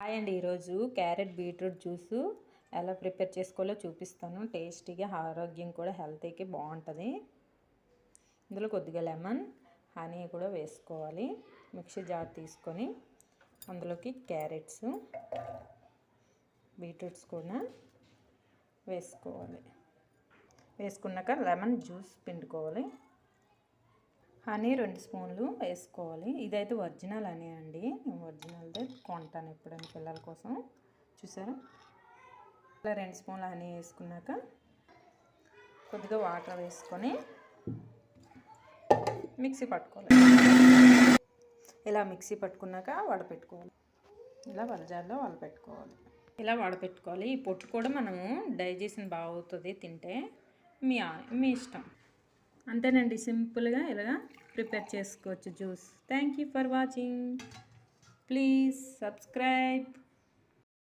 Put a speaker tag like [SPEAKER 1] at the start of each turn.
[SPEAKER 1] Hi అండి. ఈరోజు carrot beetroot juice ఎలా ప్రిపేర్ చేసుకోవాలో చూపిస్తాను. టేస్టీగా ఆరోగ్యం కూడా హెల్తీకి బాగుంటుంది. ఇందులో కొద్దిగా లెమన్ హనీ కూడా వేసుకోవాలి. మిక్సీ జార్ తీసుకొని అందులోకి క్యారెట్స్ బీట్రూట్స్ కూడా వేసుకోవాలి. వేసుకున్నాక లెమన్ జ్యూస్ పిండుకోవాలి. హనీ రెండు స్పూన్లు వేసుకోవాలి. ఇదైతే ఒరిజినల్ హనీ అండి. ఒరిజినల్దే కొంటాను ఎప్పుడైనా పిల్లల కోసం. చూసారా? ఇలా రెండు స్పూన్లు హనీ వేసుకున్నాక కొద్దిగా వాటర్ వేసుకొని మిక్సీ పట్టుకోవాలి. ఇలా మిక్సీ పట్టుకున్నాక వడపెట్టుకోవాలి. ఇలా వలజాల్లో వడపెట్టుకోవాలి. ఇలా వడపెట్టుకోవాలి. ఈ పొట్టు కూడా మనము డైజెషన్ బాగుతుంది తింటే. మీ మీ ఇష్టం. అంతేనండి. సింపుల్గా ఇలాగా ప్రిపేర్ చేసుకోవచ్చు juice. Thank you for watching. Please subscribe.